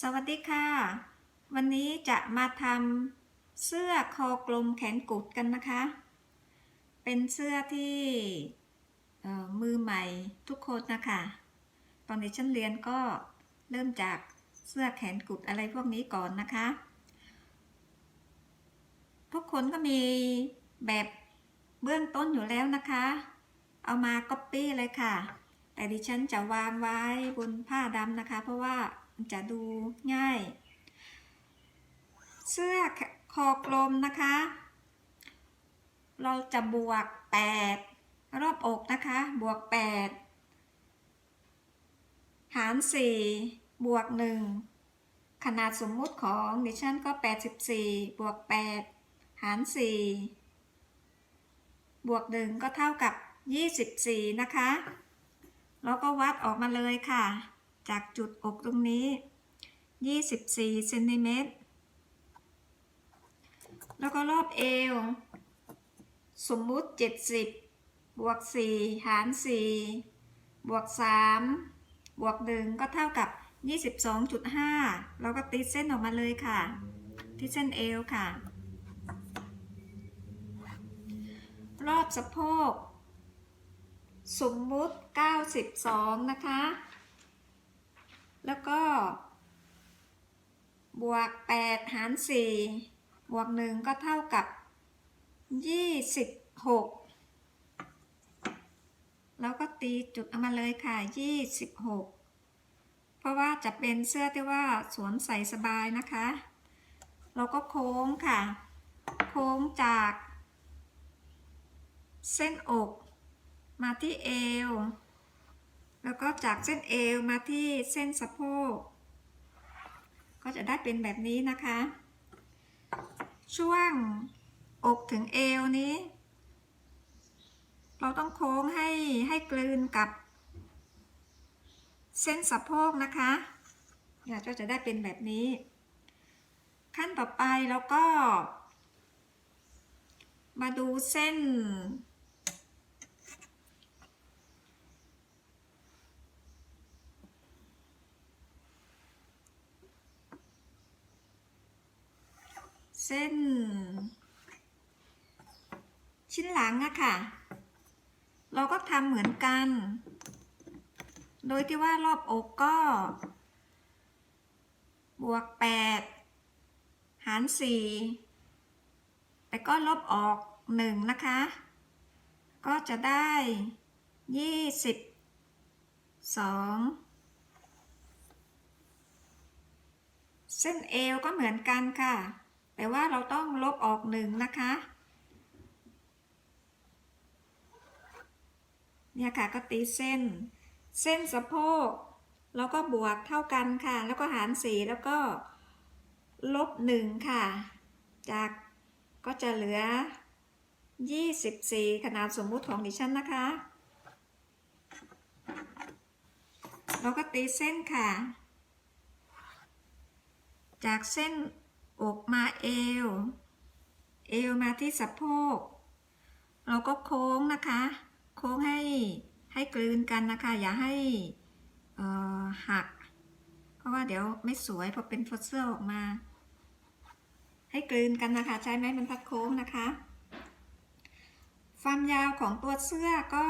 สวัสดีค่ะ วันนี้จะมาทำเสื้อคอกลมแขนกุดกันนะคะ เป็นเสื้อที่มือใหม่ทุกคนนะคะ ตอนที่ฉันเรียนก็เริ่มจากเสื้อแขนกุดอะไรพวกนี้ก่อนนะคะ ทุกคนก็มีแบบเบื้องต้นอยู่แล้วนะคะ เอามาก๊อปปี้เลยค่ะ แต่ดิฉันจะวางไว้บนผ้าดำนะคะ เพราะว่า จะดูง่าย เสื้อคอกลมนะคะ เราจะบวก 8 รอบอกนะคะ บวก 8 หาร 4 บวก 1 ขนาดสมมุติของดิฉันก็ 84 บวก 8 หาร 4 บวก 1 ก็เท่ากับ 24 นะคะ แล้วก็วัดออกมาเลยค่ะ จากจุดอกตรงนี้ 24เซนติเมตร แล้วก็รอบเอว สมมุติ 70 บวก 4 หาร 4 บวก 3 บวก 1 ก็เท่ากับ 22.5 เราก็ติดเส้นออกมาเลยค่ะ ที่เส้นเอวค่ะ รอบสะโพก สมมุติ 92 นะคะ แล้วก็ บวก 8 หาร 4 บวก 1 ก็เท่ากับ 26 แล้วก็ตีจุดเอามาเลยค่ะ 26 เพราะว่าจะเป็นเสื้อที่ว่าสวมใส่สบายนะคะ เราก็โค้งค่ะ โค้งจาก เส้นอก มาที่เอว แล้วก็จากเส้นเอวมาที่เส้นสะโพก ก็จะได้เป็นแบบนี้นะคะ ช่วงอกถึงเอวนี้ เราต้องโค้งให้ให้กลืนกับเส้นสะโพกนะคะเนี่ยก็จะได้เป็นแบบนี้ ขั้นต่อไปเราก็ มาดูเส้น เส้น ชิ้นหลังอะค่ะ เราก็ทำเหมือนกัน โดยที่ว่ารอบอกก็ บวก 8 หาร 4 แต่ก็ลบออก 1 นะคะ ก็จะได้ 22เส้นเอวก็เหมือนกันค่ะ แต่ว่าเราต้องลบออกหนึ่งนะคะ เนี่ยค่ะก็ตีเส้น เส้นสะโพกเราก็บวกเท่ากันค่ะ แล้วก็หารสี่แล้วก็ลบหนึ่งค่ะ จากก็จะเหลือ 24 ขนาดสมมุติของดิฉันนะคะเราก็ตีเส้นค่ะ จากเส้น อกมาเอว เอวมาที่สะโพก เราก็โค้งนะคะ โค้งให้ให้กลืนกันนะคะ อย่าให้หัก เพราะว่าเดี๋ยวไม่สวยพอเป็นฟอสเซอร์ออกมา ให้กลืนกันนะคะ ใช้ไม้บรรทัดโค้งนะคะ ความยาวของตัวเสื้อก็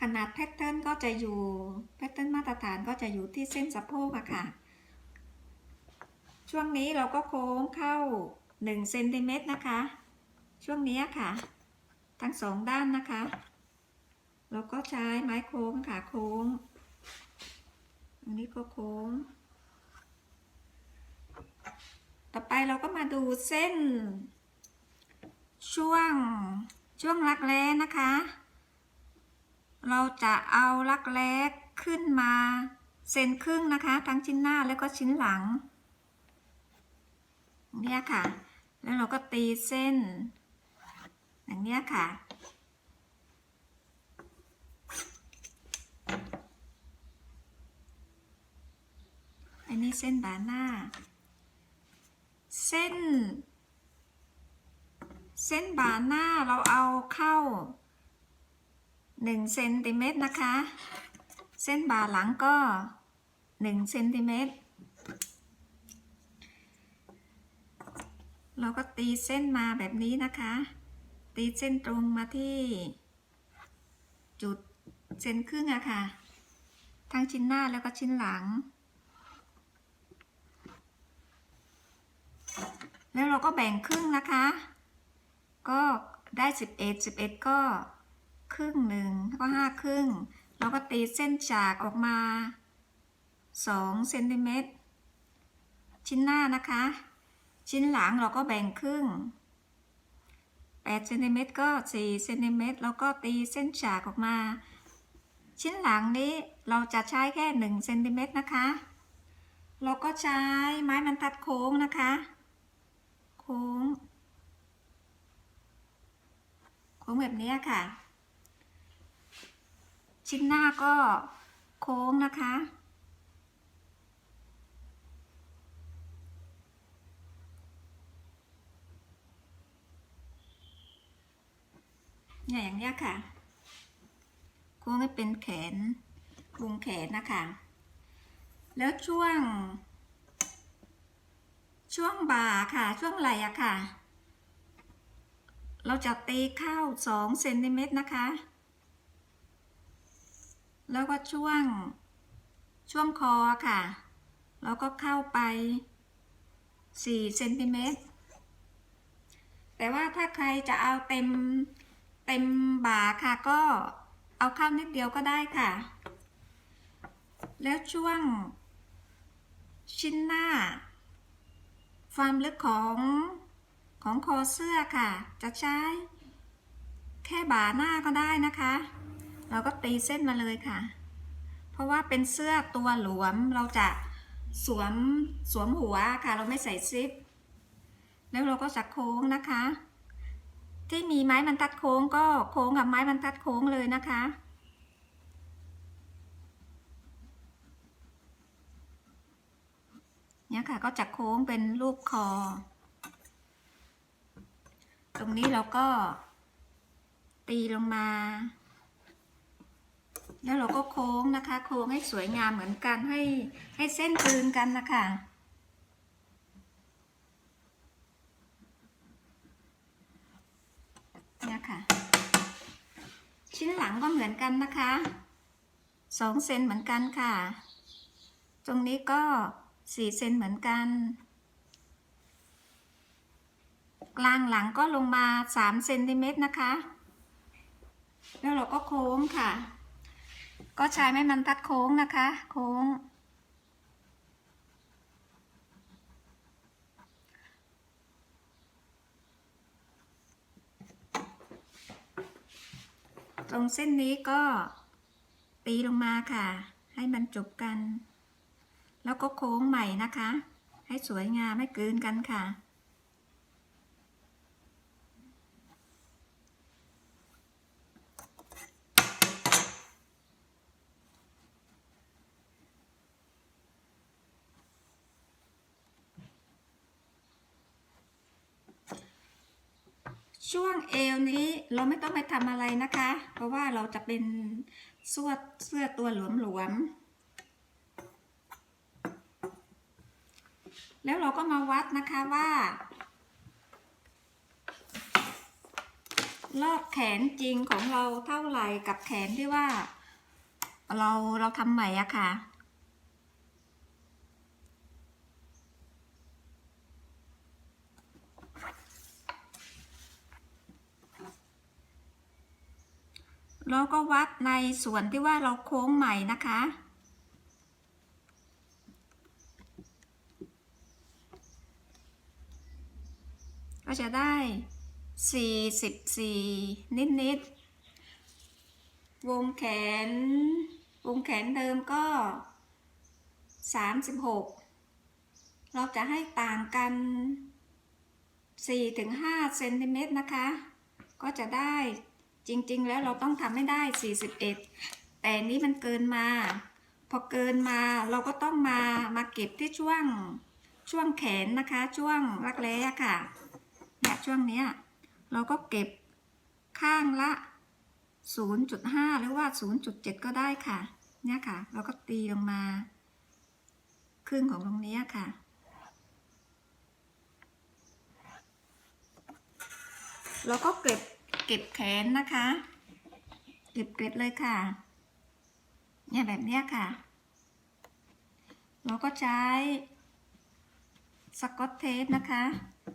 ขนาดแพทเทิร์นก็จะอยู่แพทเทิร์นมาตรฐานก็จะอยู่ที่เส้นสะโพกอะค่ะ ช่วงนี้เราก็โค้งเข้า1เซนติเมตรนะคะ ช่วงนี้ค่ะ ทั้งสองด้านนะคะ เราก็ใช้ไม้โค้งค่ะโค้ง อันนี้ก็โค้ง ต่อไปเราก็มาดูเส้น ช่วงช่วงรักแร้นะคะ เราจะเอารักแร้ขึ้นมาเซนครึ่งนะคะ ทั้งชิ้นหน้าแล้วก็ชิ้นหลัง เนี่ยค่ะ แล้วเราก็ตีเส้น อย่างเนี้ยค่ะ อันนี้เส้นบาหน้า เส้น เส้นบาหน้าเราเอาเข้า1เซนติเมตรนะคะ เส้นบาหลังก็1เซนติเมตร เราก็ตีเส้นมาแบบนี้นะคะ ตีเส้นตรงมาที่ จุดเส้นครึ่งอะค่ะ ทั้งชิ้นหน้าแล้วก็ชิ้นหลัง แล้วเราก็แบ่งครึ่งนะคะ ก็ได้ 11 11 ก็ครึ่งหนึ่งก็ห้าครึ่ง เราก็ตีเส้นจากออกมา2เซนติเมตรชิ้นหน้านะคะ ชิ้นหลังเราก็แบ่งครึ่ง8เซนติเมตรก็4เซนติเมตรแล้วก็ตีเส้นฉากออกมา ชิ้นหลังนี้เราจะใช้แค่1เซนติเมตรนะคะ เราก็ใช้ไม้บรรทัดโค้งนะคะ โค้ง โค้งแบบนี้ค่ะ ชิ้นหน้าก็โค้งนะคะ เนี่ยอย่างเนี้ยค่ะ โค้งให้เป็นแขนวงแขนนะคะ แล้วช่วง ช่วงบ่าค่ะ ช่วงไหล่อะค่ะ เราจะตีเข้า2เซนติเมตรนะคะ แล้วก็ช่วง ช่วงคอค่ะเราก็เข้าไป4เซนติเมตรแต่ว่าถ้าใครจะเอาเต็ม เต็มบ่าค่ะก็เอาเข้านิดเดียวก็ได้ค่ะ แล้วช่วง ชิ้นหน้า ความลึกของของคอเสื้อค่ะ จะใช้ แค่บ่าหน้าก็ได้นะคะ เราก็ตีเส้นมาเลยค่ะ เพราะว่าเป็นเสื้อตัวหลวมเราจะสวมสวมหัวค่ะ เราไม่ใส่ซิป แล้วเราก็จะโค้งนะคะ ที่มีไม้บรรทัดโค้งก็โค้งกับไม้บรรทัดโค้งเลยนะคะ เนี่ยค่ะก็จะโค้งเป็นรูปคอ ตรงนี้เราก็ ตีลงมา แล้วเราก็โค้งนะคะ โค้งให้สวยงามเหมือนกันให้ให้เส้นกลืนกันนะคะ เนี่ยค่ะ ชิ้นหลังก็เหมือนกันนะคะสองเซนเหมือนกันค่ะ ตรงนี้ก็สี่เซนเหมือนกัน กลางหลังก็ลงมาสามเซนติเมตรนะคะ แล้วเราก็โค้งค่ะ ก็ใช้ไม้บรรทัดโค้งนะคะ โค้ง ตรงเส้นนี้ก็ตีลงมาค่ะ ให้มันจบกัน แล้วก็โค้งใหม่นะคะ ให้สวยงามให้กลืนกันค่ะ ช่วงเอวนี้เราไม่ต้องไปทำอะไรนะคะ เพราะว่าเราจะเป็นสวดเสื้อตัวหลวมๆ แล้วเราก็มาวัดนะคะว่า รอบแขนจริงของเราเท่าไหร่กับแขนที่ว่า เราเราทำใหม่อะค่ะ แล้วก็วัดในส่วนที่ว่าเราโค้งใหม่นะคะ ก็จะได้ 44 นิดๆ วงแขน วงแขนเดิมก็ 36 เราจะให้ต่างกัน 4-5เซนติเมตรนะคะ ก็จะได้ จริงๆ แล้วเราต้องทำให้ได้ 41 แต่นี้มันเกินมา พอเกินมาเราก็ต้องมามาเก็บที่ช่วงช่วงแขนนะคะ ช่วงรักแร้ค่ะเนี่ยช่วงเนี้ยเราก็เก็บข้างละ 0.5 หรือว่า 0.7 ก็ได้ค่ะ เนี่ยค่ะ เราก็ตีลงมา ครึ่งของตรงนี้ค่ะเราก็เก็บ เก็บแขนนะคะ เก็บเกล็ดเลยค่ะ เนี่ยแบบเนี้ยค่ะ เราก็ใช้สกอตเทปนะคะ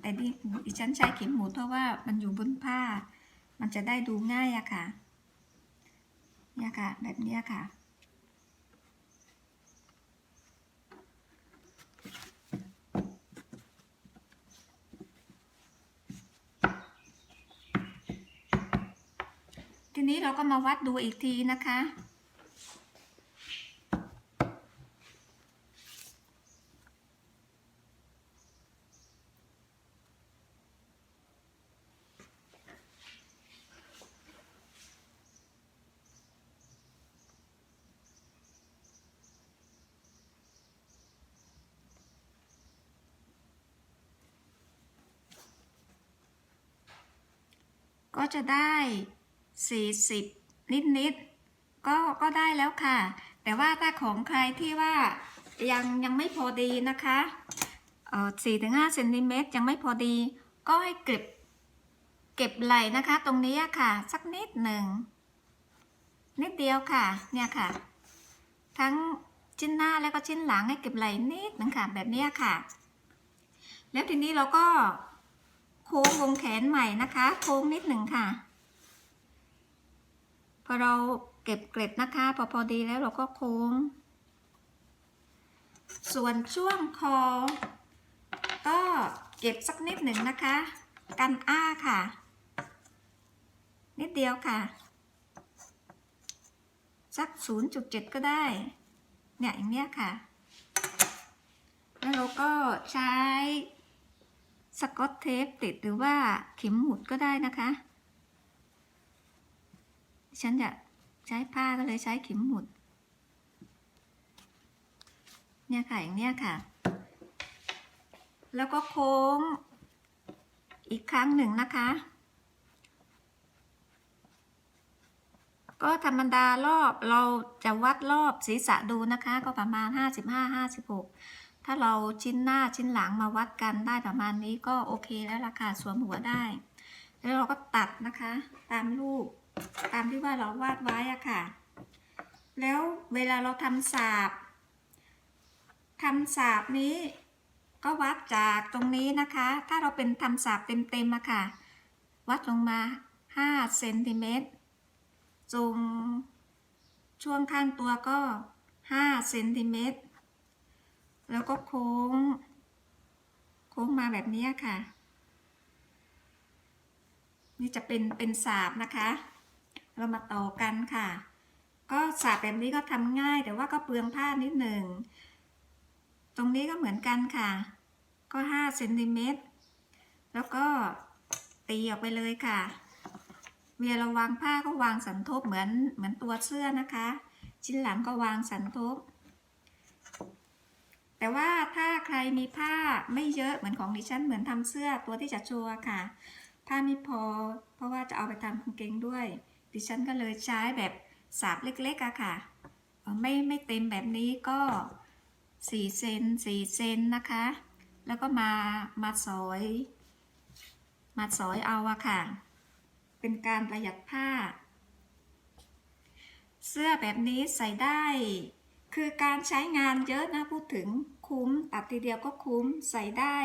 แต่ดิดิฉันใช้เข็มหมุดเพราะว่ามันอยู่บนผ้า มันจะได้ดูง่ายอะค่ะ เนี่ยค่ะ แบบเนี้ยค่ะ ทีนี้เราก็มาวัดดูอีกทีนะคะ ก็จะได้ 40 นิดนิดๆก็ก็ได้แล้วค่ะ แต่ว่าถ้าของใครที่ว่ายังยังไม่พอดีนะคะเอ่อสี่ถึงห้าเซนติเมตรยังไม่พอดี ก็ให้เก็บเก็บไหลนะคะ ตรงนี้ค่ะ สักนิดหนึ่งนิดเดียวค่ะ เนี่ยค่ะ ทั้งชิ้นหน้าแล้วก็ชิ้นหลังให้เก็บไหลนิดหนึงค่ะแบบนี้ค่ะ แล้วทีนี้เราก็โค้งวงแขนใหม่นะคะ โค้งนิดหนึ่งค่ะ พอเราเก็บเกล็ดนะคะ พอพอดีแล้วเราก็โค้ง ส่วนช่วงคอ ก็เก็บสักนิดหนึ่งนะคะ กันอ้าค่ะ นิดเดียวค่ะ สัก 0.7 ก็ได้ เนี่ยอย่างเนี้ยค่ะ แล้วเราก็ใช้สกอตเทปติดหรือว่าเข็มหมุดก็ได้นะคะ ฉันจะใช้ผ้าก็เลยใช้เข็มหมุด เนี่ยค่ะอย่างเนี้ยค่ะ แล้วก็โค้ง อีกครั้งหนึ่งนะคะ ก็ธรรมดารอบเราจะวัดรอบศีรษะดูนะคะ ก็ประมาณ 55-56 ถ้าเราชิ้นหน้าชิ้นหลังมาวัดกันได้ประมาณนี้ก็โอเคแล้วราคาสวมหัวได้ แล้วเราก็ตัดนะคะ ตามรูป ตามที่ว่าเราวาดไว้อะค่ะ แล้วเวลาเราทำสาบทำสาบนี้ก็วัดจากตรงนี้นะคะ ถ้าเราเป็นทำสาบเต็มๆอะค่ะ วัดลงมา5เซนติเมตรตรงช่วงข้างตัวก็5เซนติเมตร แล้วก็โค้ง โค้งมาแบบนี้ค่ะ นี่จะเป็นเป็นสาบนะคะ เรามาต่อกันค่ะ ก็สาบแบบนี้ก็ทำง่ายแต่ว่าก็เปลืองผ้านิดหนึ่ง ตรงนี้ก็เหมือนกันค่ะ ก็5เซนติเมตรแล้วก็ตีออกไปเลยค่ะ เวลาเราวางผ้าก็วางสันทบเหมือนเหมือนตัวเสื้อนะคะ ชิ้นหลังก็วางสันทบ แต่ว่าถ้าใครมีผ้าไม่เยอะเหมือนของดิฉันเหมือนทำเสื้อตัวที่จะโชว์ค่ะ ผ้าไม่พอ เพราะว่าจะเอาไปทำกางเกงด้วย ดิฉันก็เลยใช้แบบสาบเล็กๆอะค่ะ ไม่ไม่เต็มแบบนี้ก็4เซน4เซนนะคะ แล้วก็มามาสอย มาสอยเอาอะค่ะ เป็นการประหยัดผ้า เสื้อแบบนี้ใส่ได้ คือการใช้งานเยอะนะพูดถึงคุ้มตัดทีเดียวก็คุ้มใส่ได้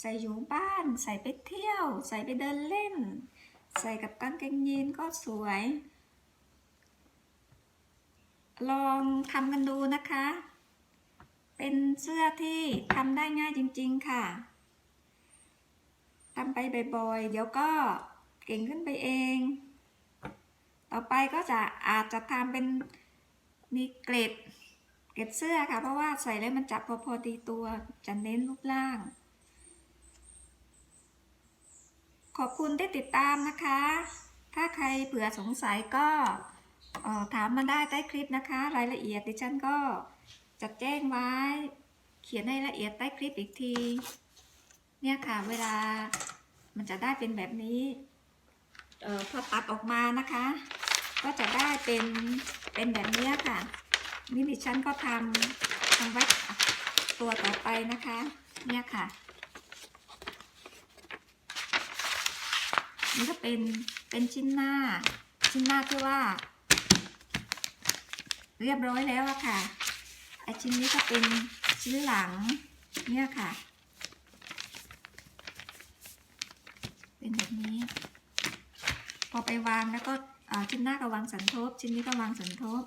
ใส่อยู่บ้าน ใส่ไปเที่ยว ใส่ไปเดินเล่น ใส่กับกางเกงยีนก็สวย ลองทำกันดูนะคะ เป็นเสื้อที่ทำได้ง่ายจริง ๆค่ะทำไปบ่อยๆ เดี๋ยวก็เก่งขึ้นไปเอง ต่อไปก็จะอาจจะทำเป็นมีเกล็ดเกล็ดเสื้อค่ะ เพราะว่าใส่แล้วมันจับพอพอดีตัว จะเน้นรูปร่าง ขอบคุณที่ติดตามนะคะ ถ้าใครเผื่อสงสัยก็ถามมาได้ใต้คลิปนะคะ รายละเอียดดิฉันก็จะแจ้งไว้ เขียนให้ละเอียดใต้คลิปอีกที เนี่ยค่ะเวลามันจะได้เป็นแบบนี้ออพอตัดออกมานะคะ ก็จะได้เป็นเป็นแบบนี้ค่ะนี่ดิฉันก็ทำทำไว้ตัวต่อไปนะคะ เนี่ยค่ะ นี่ก็เป็นเป็นชิ้นหน้า ชิ้นหน้าที่ว่า เรียบร้อยแล้วอะค่ะไอชิ้นนี้ก็เป็นชิ้นหลังเนี่ยค่ะ เป็นแบบนี้ พอไปวางแล้วก็ชิ้นหน้าก็วางสันทบ ชิ้นนี้ก็วางสันทบ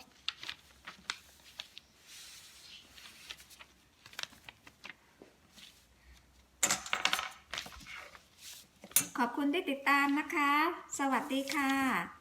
ได้ติดตามนะคะ สวัสดีค่ะ